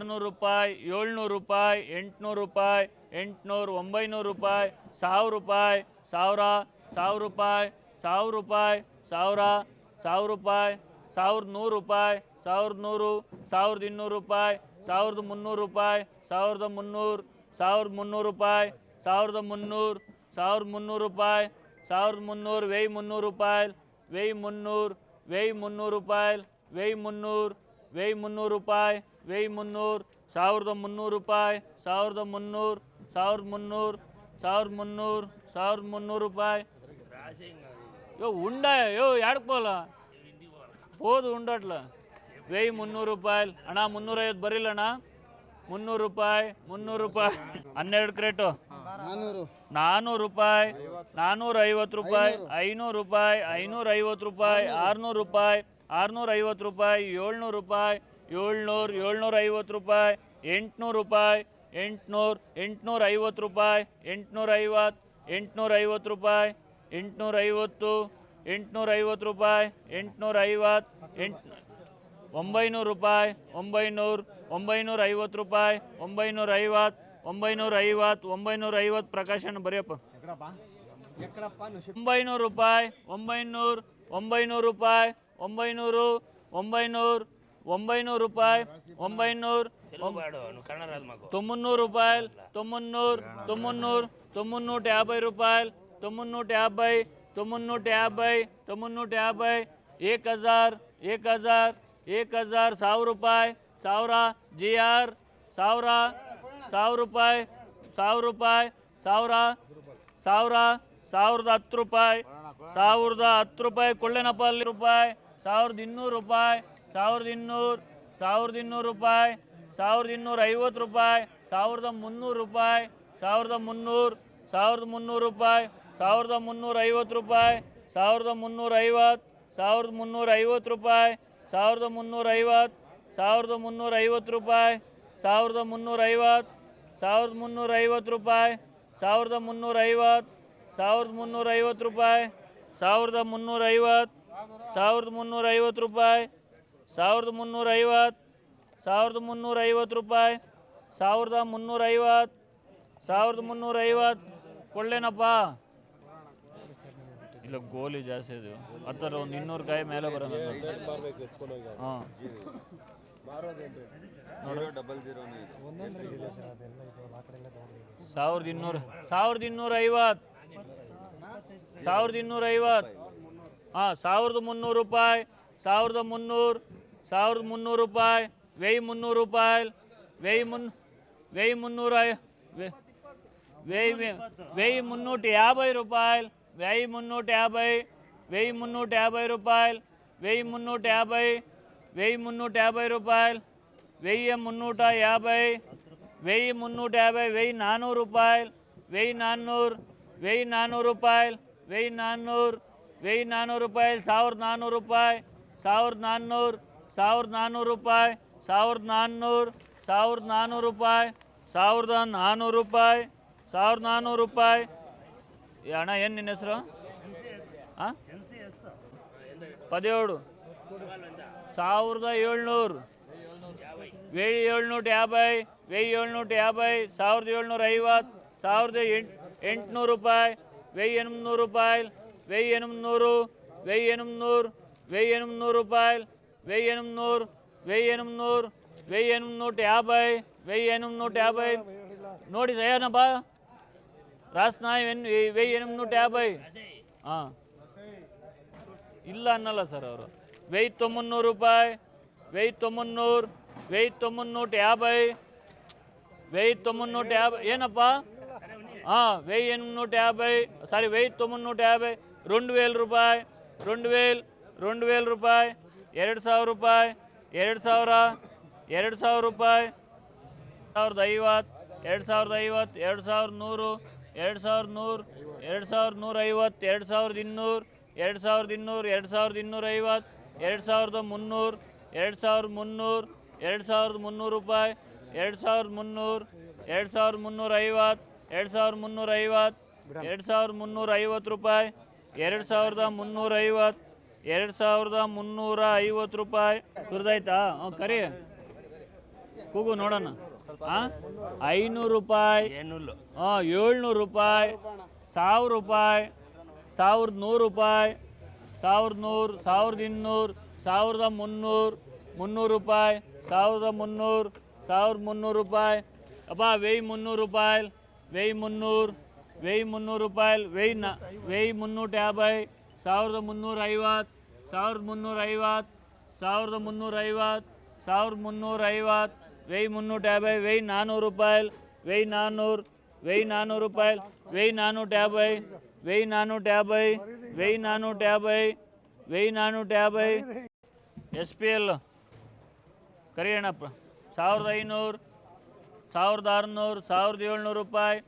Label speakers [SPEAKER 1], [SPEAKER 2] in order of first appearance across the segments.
[SPEAKER 1] ಐನೂರು ರೂಪಾಯಿ ಆರುನೂರು ರೂಪಾಯಿ ಏಳ್ನೂರು ರೂಪಾಯಿ ಎಂಟುನೂರು ರೂಪಾಯಿ ಎಂಟುನೂರು ಒಂಬೈನೂರು ರೂಪಾಯಿ ಸಾವಿರ ರೂಪಾಯಿ ಸಾವಿರ ಸಾವಿರ ರೂಪಾಯಿ ಸಾವಿರ ರೂಪಾಯಿ ಸಾವಿರ ಸಾವಿರ ರೂಪಾಯಿ ಸಾವಿರದ ನೂರು ರೂಪಾಯಿ ಸಾವಿರದ ನೂರು ಸಾವಿರದ ಇನ್ನೂರು ರೂಪಾಯಿ ಸಾವಿರದ ಮುನ್ನೂರು ರೂಪಾಯಿ ಸಾವಿರದ ಮುನ್ನೂರು ಸಾವಿರದ ಮುನ್ನೂರು ರೂಪಾಯಿ ಸಾವಿರದ ಮುನ್ನೂರು ಸಾವಿರದ ಮುನ್ನೂರು ರೂಪಾಯಿ ಸಾವಿರದ ಮುನ್ನೂರು ವೆಯ್ಯಿ ಮುನ್ನೂರು ರೂಪಾಯಿ ವೆಯ್ಯಿ ಮುನ್ನೂರು ವೆಯ್ಯಿ ಮುನ್ನೂರು ರೂಪಾಯಿ ವೆಯ್ಯಿ ಮುನ್ನೂರು ವೆಯ್ಯಿ ಮುನ್ನೂರು ರೂಪಾಯಿ ವೆಯ್ ಮುನ್ನೂರು ಸಾವಿರದ ಮುನ್ನೂರು ರೂಪಾಯಿ ಸಾವಿರದ ಮುನ್ನೂರು ಸಾವಿರದ ಮುನ್ನೂರು ಸಾವಿರದ ಮುನ್ನೂರು ಸಾವಿರದ ಮುನ್ನೂರು ರೂಪಾಯಿ. ಯೋ ಉಂಡ ಯೋ ಯಾಡ್ಕೋಲ ಹೋದು ಉಂಡಟ್ಲ. ವೆಯ್ ಮುನ್ನೂರು ರೂಪಾಯಿ. ಅಣ್ಣ ಮುನ್ನೂರೈವತ್ತು ಬರಿಲ್ಲಣ್ಣ ಮುನ್ನೂರು ರೂಪಾಯಿ ಮುನ್ನೂರು ರೂಪಾಯಿ. ಹನ್ನೆರಡು ಕ್ರೇಟು.
[SPEAKER 2] ನಾನ್ನೂರು
[SPEAKER 1] ರೂಪಾಯಿ. ನಾನ್ನೂರ ಐವತ್ತು ರೂಪಾಯಿ. ಐನೂರು. ರೂಪಾಯಿ. ಐನೂರ ಐವತ್ತು ರೂಪಾಯಿ. ಆರುನೂರು ರೂಪಾಯಿ. ಆರುನೂರ ಐವತ್ತು ರೂಪಾಯಿ. ಏಳ್ನೂರು ರೂಪಾಯಿ. ಏಳ್ನೂರು ಏಳ್ನೂರ ಐವತ್ತು ರೂಪಾಯಿ ಎಂಟುನೂರು ರೂಪಾಯಿ ಎಂಟುನೂರು ಎಂಟುನೂರ ಐವತ್ತು ರೂಪಾಯಿ ಎಂಟುನೂರ ಐವತ್ತು ಎಂಟುನೂರ ಐವತ್ತು ರೂಪಾಯಿ ಎಂಟುನೂರ ಐವತ್ತು ಎಂಟುನೂರ ಐವತ್ತು ರೂಪಾಯಿ ಎಂಟುನೂರ ಐವತ್ತು ಎಂಟು ಒಂಬೈನೂರು ರೂಪಾಯಿ ಒಂಬೈನೂರು ಒಂಬೈನೂರ ಐವತ್ತು ರೂಪಾಯಿ ಒಂಬೈನೂರ ಐವತ್ತು ಒಂಬೈನೂರ ಐವತ್ತು ಒಂಬೈನೂರ ಐವತ್ತು ಪ್ರಕಾಶನ ಬರೆಯಪ್ಪ. ಒಂಬೈನೂರು ರೂಪಾಯಿ ಒಂಬೈನೂರು ಒಂಬೈನೂರು ರೂಪಾಯಿ ಒಂಬೈನೂರು ಒಂಬೈನೂರು ಒಂಬೈನೂರು ರೂಪಾಯಿ ಒಂಬೈನೂರು తొమ్మిన్నూరు రూపాయలు తొమ్మిన్నూరు తొమ్మిన్నూరు తొమ్మిది నూట యాభై రూపాయలు తొమ్మిది నూట యాభై తొమ్మిది నూట యాభై తొమ్మిది నూట యాభై ఏక్ హజార్ ఏక్ హజార్ ఏక్ హజార్ సావు రూపాయి ಸಾವಿರ ಜಿ ಆರ್ ಸಾವಿರ ಸಾವಿರ ರೂಪಾಯಿ ಸಾವಿರ ರೂಪಾಯಿ ಸಾವಿರ ಸಾವಿರ ಸಾವಿರದ ಹತ್ತು ರೂಪಾಯಿ ಸಾವಿರದ ಹತ್ತು ರೂಪಾಯಿ ಕೊಳ್ಳೆನಪಲ್ಲಿ ರೂಪಾಯಿ ಸಾವಿರದ ಇನ್ನೂರು ರೂಪಾಯಿ ಸಾವಿರದ ಇನ್ನೂರು ಸಾವಿರದ ಇನ್ನೂರು ರೂಪಾಯಿ, ಸಾವಿರದ ಇನ್ನೂರ ಐವತ್ತು ರೂಪಾಯಿ, ಸಾವಿರದ ಮುನ್ನೂರು ರೂಪಾಯಿ, ಸಾವಿರದ ಮುನ್ನೂರು ಸಾವಿರದ ಮುನ್ನೂರು ರೂಪಾಯಿ, ಸಾವಿರದ ಮುನ್ನೂರ ಐವತ್ತು ರೂಪಾಯಿ, ಸಾವಿರದ ಮುನ್ನೂರ ಐವತ್ತು ಸಾವಿರದ ಮುನ್ನೂರ ಐವತ್ತು ರೂಪಾಯಿ, ಸಾವಿರದ ಮುನ್ನೂರ ಐವತ್ತು ಸಾವಿರದ ಮುನ್ನೂರ ಐವತ್ತು ರೂಪಾಯಿ, ಸಾವಿರದ ಮುನ್ನೂರ ಐವತ್ತು ಸಾವಿರದ ಮುನ್ನೂರ ಐವತ್ತು ರೂಪಾಯಿ, ಸಾವಿರದ ಮುನ್ನೂರ ಐವತ್ತು ಸಾವಿರದ ಮುನ್ನೂರ ಐವತ್ತು ರೂಪಾಯಿ, ಸಾವಿರದ ಮುನ್ನೂರ ಐವತ್ತು ಸಾವಿರದ ಮುನ್ನೂರ ಐವತ್ತು ರೂಪಾಯಿ ಸಾವಿರದ ಮುನ್ನೂರ ಐವತ್ತು ಸಾವಿರದ ಮುನ್ನೂರ ಐವತ್ತು ರೂಪಾಯಿ, ಸಾವಿರದ ಮುನ್ನೂರ ಐವತ್ತು ಸಾವಿರದ ಮುನ್ನೂರ ಐವತ್ತು ಕೊಳ್ಳೇನಪ್ಪ. ಇಲ್ಲ, ಗೋಲಿ ಜಾಸ್ತಿ ಇದು. ಅದರ ಒಂದು ಇನ್ನೂರು ಕಾಯಿ ಮೇಲೆ ಬರೋದು ಹಾಂ. ಸಾವಿರದ ಇನ್ನೂರು, ಸಾವಿರದ ಇನ್ನೂರ ಐವತ್ತು ಸಾವಿರದ ಇನ್ನೂರ ಐವತ್ತು ಹಾಂ, ಸಾವಿರದ ಮುನ್ನೂರು ರೂಪಾಯಿ, ಸಾವಿರದ ಮುನ್ನೂರು. ಸಾವಿರದ ಮುನ್ನೂರು ರೂಪಾಯಿ వెయ్యి మున్నూరు రూపాయలు వెయ్యి మున్ వెయ్యి మున్నూరు ఐ- వె- వెయ్యి వె- వెయ్యి మున్నూట యాభై రూపాయలు వెయ్యి మున్నూట యాభై వెయ్యి మున్నూట యాభై రూపాయలు వెయ్యి మున్నూట యాభై వెయ్యి మున్నూట యాభై రూపాయలు వెయ్యి మున్నూట యాభై వెయ్యి మున్నూట యాభై వెయ్యి నానూరు రూపాయలు వెయ్యి నాన్నూరు వెయ్యి నాన్నూరు రూపాయలు వెయ్యి నాన్నూరు వెయ్యి నాన్నూరు రూపాయలు ಸಾವಿರದ ನಾನ್ನೂರು ರೂಪಾಯಿ ಸಾವಿರದ ನಾನ್ನೂರು ಸಾವಿರದ ನಾನ್ನೂರು ರೂಪಾಯಿ, ಸಾವಿರದ ನಾನ್ನೂರು ಸಾವಿರದ ನಾನ್ನೂರು ರೂಪಾಯಿ, ಸಾವಿರದ ನಾನ್ನೂರು ರೂಪಾಯಿ, ಸಾವಿರದ ನಾನ್ನೂರು ರೂಪಾಯಿ. ಅಣ್ಣ, ಏನು ನಿನ್ನ ಹೆಸರು? ಹಾಂ ಪದೇಳು ಸಾವಿರದ ಏಳ್ನೂರು. ವೆಯ್ಯಿ ಏಳ್ನೂರ ಯಾಭೈ ವೆಯ್ಯಿ ಏಳ್ನೂರ ಯಾಭೈ ಸಾವಿರದ ಏಳ್ನೂರ ಐವತ್ತು, ಸಾವಿರದ ಎಂಟು, ಎಂಟುನೂರು ರೂಪಾಯಿ ವೆಯ್ಯಿ ಎನಿಮಿದ ರೂಪಾಯಿ ವೆಯ್ಯಿ ಎನಿಮಿದ ನೂರು ವೆಯ್ಯಿ ಎನಿಮಿದ ವೆಯ್ಯಿ ಎನಿಮಿದ ರೂಪಾಯಿ. వెయ్యి ఎనిమిది వెయ్యి ఎనిమిది వెయ్యి ఎనిమిది నూట యాభై వెయ్యి ఎనిమిది నూట యాభై ನೋಡಿ సయ్యానబ్బా రాసిన ఎన్ని వెయ్యి ఎనిమిది నూట యాభై ఆ. ಇಲ್ಲ ಅನ್ನಲ್ಲ ಸರ್ ಅವರು వెయ్యి తొమ్మిది రూపాయి వెయ్యి తొమ్మిది వెయ్యి తొమ్మిది నూట యాభై వెయ్యి తొమ్మిది నూట యాభై ಏನಪ್ಪ ಹಾಂ వెయ్యి ఎనిమిది నూట యాభై సారీ వెయ్యి తొమ్మిది నూట యాభై రెండు వేల రూపాయి రెండు వేలు రెండు వేల రూపాయి ಎರಡು ಸಾವಿರ ರೂಪಾಯಿ ಎರಡು ಸಾವಿರ ಎರಡು ಸಾವಿರ ರೂಪಾಯಿ ಸಾವಿರದ ಐವತ್ತು ಎರಡು ಸಾವಿರದ ಐವತ್ತು ಎರಡು ಸಾವಿರದ ನೂರು ಎರಡು ಸಾವಿರದ ನೂರು ಎರಡು ಸಾವಿರದ ನೂರೈವತ್ತು ಎರಡು ಸಾವಿರದ ಇನ್ನೂರು ಎರಡು ಸಾವಿರದ ಇನ್ನೂರು ಎರಡು ಸಾವಿರದ ಇನ್ನೂರ ಐವತ್ತು ಎರಡು ಸಾವಿರದ ಮುನ್ನೂರು ಎರಡು ಸಾವಿರದ ಮುನ್ನೂರು ಎರಡು ಸಾವಿರದ ಮುನ್ನೂರು ರೂಪಾಯಿ ಎರಡು ಸಾವಿರದ ಮುನ್ನೂರು ಎರಡು ಸಾವಿರದ ಮುನ್ನೂರ ಐವತ್ತು ಎರಡು ಸಾವಿರದ ಮುನ್ನೂರ ಐವತ್ತು ಎರಡು ಸಾವಿರದ ಮುನ್ನೂರ ಐವತ್ತು ರೂಪಾಯಿ ಎರಡು ಸಾವಿರದ ಮುನ್ನೂರ ಐವತ್ತು ಎರಡು ಸಾವಿರದ ಮುನ್ನೂರ ಐವತ್ತು ರೂಪಾಯಿ. ಸುರಿದಾಯ್ತಾ? ಹ್ಞೂ ಕರಿ. ಕೂಗು ನೋಡೋಣ. ಹಾಂ ಐನೂರು ರೂಪಾಯಿ. ಹಾಂ ಏಳ್ನೂರು ರೂಪಾಯಿ. ಸಾವಿರ ರೂಪಾಯಿ. ಸಾವಿರದ ನೂರು ರೂಪಾಯಿ. ಸಾವಿರದ ನೂರು ಸಾವಿರದ ಇನ್ನೂರು ಸಾವಿರದ ಮುನ್ನೂರು ಮುನ್ನೂರು ರೂಪಾಯಿ. ಸಾವಿರದ ಮುನ್ನೂರು ಸಾವಿರದ ಮುನ್ನೂರು ರೂಪಾಯಿ. ಅಪ್ಪ ವೆಯ್ ಮುನ್ನೂರು ರೂಪಾಯಿ. ವೆಯ್ ಮುನ್ನೂರು ವೆಯ್ ಮುನ್ನೂರು ರೂಪಾಯಿ. ವೆಯ್ನ ವೆಯ್ ಮುನ್ನೂರ ಯಾಭೈ ಸಾವಿರದ ಮುನ್ನೂರ ಐವತ್ತು ಸಾವಿರದ ಮುನ್ನೂರ ಐವತ್ತು ಸಾವಿರದ ಮುನ್ನೂರ ಐವತ್ತು ಸಾವಿರದ ಮುನ್ನೂರ ಐವತ್ತು ಯಾಭೈ ವೆಯ್ ನಾನ್ನೂರು ರೂಪಾಯಿ, ವೆಯ್ ನಾನ್ನೂರು ವೆಯ್ ನಾನ್ನೂರು ರೂಪಾಯಿ, ವೆಯ್ ನಾನ್ನೂರ ಯಾಭೈ ವೆಯ್ ನಾನ್ನೂರ ಯಾಭೈ ವೆಯ್ ನಾನ್ನೂರ ಯಾಭೈ ವೆಯ್ ನಾನ್ನೂರ ಯಾಭೈ ಎಸ್ ಪಿ ಎಲ್, ಕರಿಯಣ್ಣಪ್ಪ, ಸಾವಿರದ ಐನೂರು, ಸಾವಿರದ ಆರುನೂರು, ಸಾವಿರದ ಏಳ್ನೂರು ರೂಪಾಯಿ,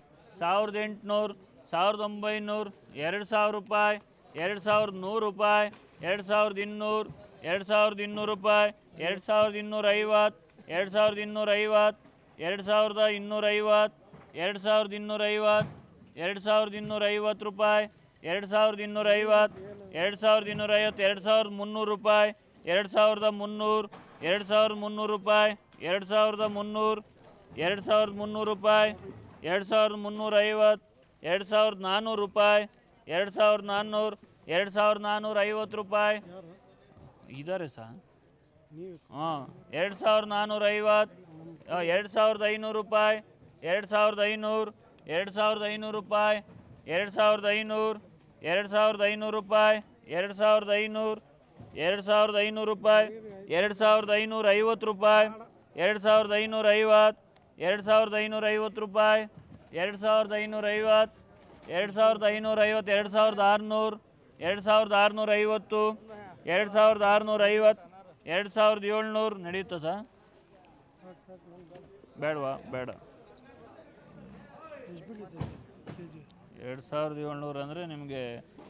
[SPEAKER 1] ಸಾವಿರದ ಎಂಟುನೂರು, ಸಾವಿರದ ಒಂಬೈನೂರು, ಎರಡು ಸಾವಿರ ರೂಪಾಯಿ. ಎರಡು ಸಾವಿರದ ನೂರು ರೂಪಾಯಿ ಎರಡು ಸಾವಿರದ ಇನ್ನೂರು ಎರಡು ಸಾವಿರದ ಇನ್ನೂರು ರೂಪಾಯಿ ಎರಡು ಸಾವಿರದ ಇನ್ನೂರ ಐವತ್ತು ಎರಡು ಸಾವಿರದ ಇನ್ನೂರ ಐವತ್ತು ಎರಡು ಸಾವಿರದ ಇನ್ನೂರ ಐವತ್ತು ಎರಡು ಸಾವಿರದ ಇನ್ನೂರ ಐವತ್ತು ಎರಡು ಸಾವಿರದ ಇನ್ನೂರ ಐವತ್ತು ರೂಪಾಯಿ ಎರಡು ಸಾವಿರದ ಇನ್ನೂರ ಐವತ್ತು ಎರಡು ಸಾವಿರದ ಇನ್ನೂರ ಐವತ್ತು ಎರಡು ಸಾವಿರದ ಮುನ್ನೂರು ರೂಪಾಯಿ ಎರಡು ಸಾವಿರದ ಮುನ್ನೂರು ಎರಡು ಸಾವಿರದ ಮುನ್ನೂರು ರೂಪಾಯಿ ಎರಡು ಸಾವಿರದ ಮುನ್ನೂರು ಎರಡು ಸಾವಿರದ ಮುನ್ನೂರು ರೂಪಾಯಿ ಎರಡು ಸಾವಿರದ ಮುನ್ನೂರ ಐವತ್ತು ಎರಡು ಸಾವಿರದ ನಾನ್ನೂರು ರೂಪಾಯಿ ಎರಡು ಸಾವಿರದ ನಾನ್ನೂರು ಎರಡು ಸಾವಿರದ ನಾನ್ನೂರ ಐವತ್ತು ರೂಪಾಯಿ ಇದ್ದಾರೆ ಸರ್ ಹಾಂ ಎರಡು ಸಾವಿರದ ನಾನ್ನೂರ ಐವತ್ತು ಎರಡು ಸಾವಿರದ ಐನೂರು ರೂಪಾಯಿ ಎರಡು ಸಾವಿರದ ಐನೂರು ಎರಡು ಸಾವಿರದ ಐನೂರು ರೂಪಾಯಿ ಎರಡು ಸಾವಿರದ ಐನೂರು ಎರಡು ಸಾವಿರದ ಐನೂರು ರೂಪಾಯಿ ಎರಡು ಸಾವಿರದ ಐನೂರು ಎರಡು ಸಾವಿರದ ಐನೂರು ರೂಪಾಯಿ ಎರಡು ಸಾವಿರದ ಐನೂರ ಐವತ್ತು ರೂಪಾಯಿ ಎರಡು ಸಾವಿರದ ಐನೂರ ಐವತ್ತು ಎರಡು ಸಾವಿರದ ಐನೂರ ಐವತ್ತು ರೂಪಾಯಿ ಎರಡು ಸಾವಿರದ ಐನೂರ ಐವತ್ತು ಎರಡು ಸಾವಿರದ ಐನೂರ ಐವತ್ತು ಎರಡು ಸಾವಿರದ ಆರುನೂರು ಎರಡು ಸಾವಿರದ ಆರುನೂರ ಐವತ್ತು ಎರಡು ಸಾವಿರದ ಆರುನೂರ ಐವತ್ತು ಎರಡು ಸಾವಿರದ ಏಳ್ನೂರು ನಡೆಯುತ್ತ ಸರ್? ಬೇಡವಾ? ಬೇಡ. ಎರಡು ಸಾವಿರದ ಏಳ್ನೂರು ಅಂದರೆ ನಿಮಗೆ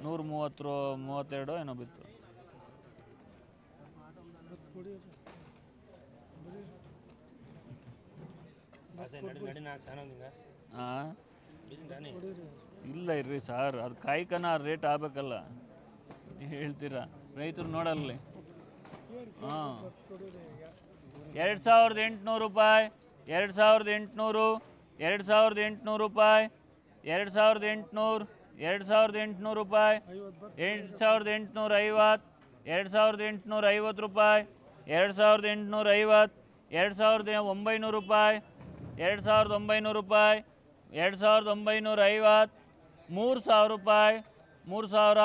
[SPEAKER 1] ನೂರ ಮೂವತ್ತು ಮೂವತ್ತೆರಡು ಏನೋ ಬಿತ್ತು. ಹಾಂ ಇಲ್ಲ ಇರ್ರಿ ಸರ್ ಅದು ಕಾಯ್ಕನ ರೇಟ್ ಆಗಬೇಕಲ್ಲ ಹೇಳ್ತೀರಾ ರೈತರು ನೋಡಲ್ಲಿ ಹಾಂ ಎರಡು ಸಾವಿರದ ಎಂಟುನೂರು ರೂಪಾಯಿ ಎರಡು ಸಾವಿರದ ಎಂಟುನೂರು ಎರಡು ಸಾವಿರದ ಎಂಟುನೂರು ರೂಪಾಯಿ ಎರಡು ಸಾವಿರದ ಎಂಟುನೂರು ಎರಡು ಸಾವಿರದ ಎಂಟುನೂರು ರೂಪಾಯಿ ಎಂಟು ಸಾವಿರದ ಎಂಟುನೂರ ಐವತ್ತು ಎರಡು ಸಾವಿರದ ಎಂಟುನೂರ ಐವತ್ತು ರೂಪಾಯಿ ಎರಡು ಸಾವಿರದ ಎಂಟುನೂರ ಐವತ್ತು ಎರಡು ಸಾವಿರದ ಒಂಬೈನೂರು ರೂಪಾಯಿ ಎರಡು ಸಾವಿರದ ಒಂಬೈನೂರು ರೂಪಾಯಿ ಎರಡು ಸಾವಿರದ ಒಂಬೈನೂರ ಐವತ್ತು ಮೂರು ಸಾವಿರ ರೂಪಾಯಿ, ಮೂರು ಸಾವಿರ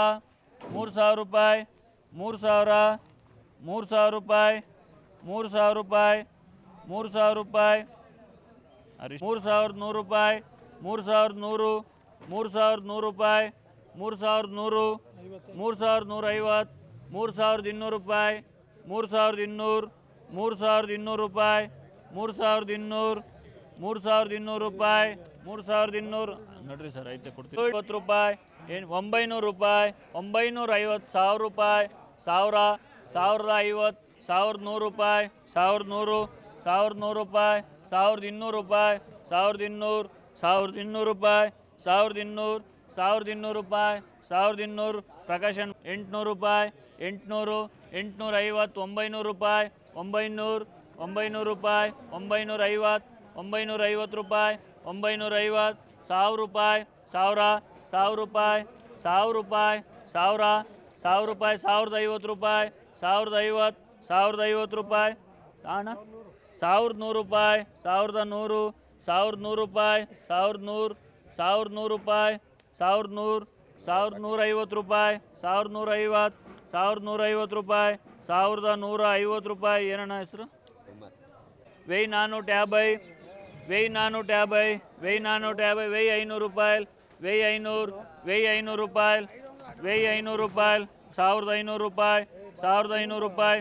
[SPEAKER 1] ಮೂರು ಸಾವಿರ ರೂಪಾಯಿ, ಮೂರು ಸಾವಿರ ಮೂರು ಸಾವಿರ ರೂಪಾಯಿ, ಮೂರು ಸಾವಿರ ರೂಪಾಯಿ, ಮೂರು ಸಾವಿರ ರೂಪಾಯಿ ಹರೀಶ್ ಮೂರು ಸಾವಿರದ ನೂರು ರೂಪಾಯಿ, ಮೂರು ಸಾವಿರದ ನೂರು, ಮೂರು ಸಾವಿರದ ನೂರು ರೂಪಾಯಿ, ಮೂರು ಸಾವಿರದ ನೂರು, ಮೂರು ಸಾವಿರದ ನೂರ ಐವತ್ತು, ಮೂರು ಸಾವಿರದ ಇನ್ನೂರು ರೂಪಾಯಿ, ಮೂರು ಸಾವಿರದ ಇನ್ನೂರು, ಮೂರು ಸಾವಿರದ ಇನ್ನೂರು ರೂಪಾಯಿ, ಮೂರು ಸಾವಿರದ ಇನ್ನೂರು ಮೂರು ಸಾವಿರದ ಇನ್ನೂರು ರೂಪಾಯಿ, ಮೂರು ಸಾವಿರದ ಇನ್ನೂರು. ನೋಡ್ರಿ ಸರ್, ಐತೆ ಕೊಡ್ತೀವಿ. ಇಪ್ಪತ್ತು ರೂಪಾಯಿ, ಏನು, ಒಂಬೈನೂರು ರೂಪಾಯಿ, ಒಂಬೈನೂರ ಐವತ್ತು ಸಾವಿರ ರೂಪಾಯಿ, ಸಾವಿರ, ಸಾವಿರದ ಐವತ್ತು, ಸಾವಿರದ ನೂರು ರೂಪಾಯಿ, ಸಾವಿರದ ನೂರು ಸಾವಿರದ ನೂರು ರೂಪಾಯಿ, ಸಾವಿರದ ಇನ್ನೂರು ರೂಪಾಯಿ, ಸಾವಿರದ ಇನ್ನೂರು ಸಾವಿರದ ಇನ್ನೂರು ರೂಪಾಯಿ, ಸಾವಿರದ ಇನ್ನೂರು ಸಾವಿರದ ಇನ್ನೂರು ರೂಪಾಯಿ, ಸಾವಿರದ ಇನ್ನೂರು ಪ್ರಕಾಶನ್ ಎಂಟುನೂರು ರೂಪಾಯಿ, ಎಂಟುನೂರು ಎಂಟುನೂರ ಐವತ್ತು ಒಂಬೈನೂರು ರೂಪಾಯಿ, ಒಂಬೈನೂರು ಒಂಬೈನೂರು ರೂಪಾಯಿ ಒಂಬೈನೂರ ಐವತ್ತು ಒಂಬೈನೂರ ಐವತ್ತು ರೂಪಾಯಿ ಒಂಬೈನೂರ ಐವತ್ತು ಸಾವಿರ ರೂಪಾಯಿ ಸಾವಿರ ಸಾವಿರ ರೂಪಾಯಿ ಸಾವಿರ ರೂಪಾಯಿ ಸಾವಿರ ಸಾವಿರ ರೂಪಾಯಿ ಸಾವಿರದ ಐವತ್ತು ರೂಪಾಯಿ ಸಾವಿರದ ಐವತ್ತು ಸಾವಿರದ ಐವತ್ತು ರೂಪಾಯಿ. ಅಣ್ಣ ಸಾವಿರದ ನೂರು ರೂಪಾಯಿ ಸಾವಿರದ ನೂರು ಸಾವಿರದ ನೂರು ರೂಪಾಯಿ ಸಾವಿರದ ನೂರು ಸಾವಿರದ ನೂರು ರೂಪಾಯಿ ಸಾವಿರದ ನೂರು ಸಾವಿರದ ನೂರೈವತ್ತು ರೂಪಾಯಿ ಸಾವಿರದ ನೂರೈವತ್ತು ಸಾವಿರದ ನೂರೈವತ್ತು ರೂಪಾಯಿ ಸಾವಿರದ ನೂರ ಐವತ್ತು ರೂಪಾಯಿ ಏನಣ್ಣ ಹೆಸರು? ವೆಯ್ ನಾನ್ನೂಟ ಯಾಭೈ వెయ్యి నానూట యాభై వెయ్యి నానూట యాభై వెయ్యి ఐనూరు రూపాయలు వెయ్యి ఐనూరు వెయ్యి ఐనూరు రూపాయలు వెయ్యి ఐనూరు రూపాయలు ಸಾವಿರದ ಐನೂರು ರೂಪಾಯಿ ಸಾವಿರದ ಐನೂರು ರೂಪಾಯಿ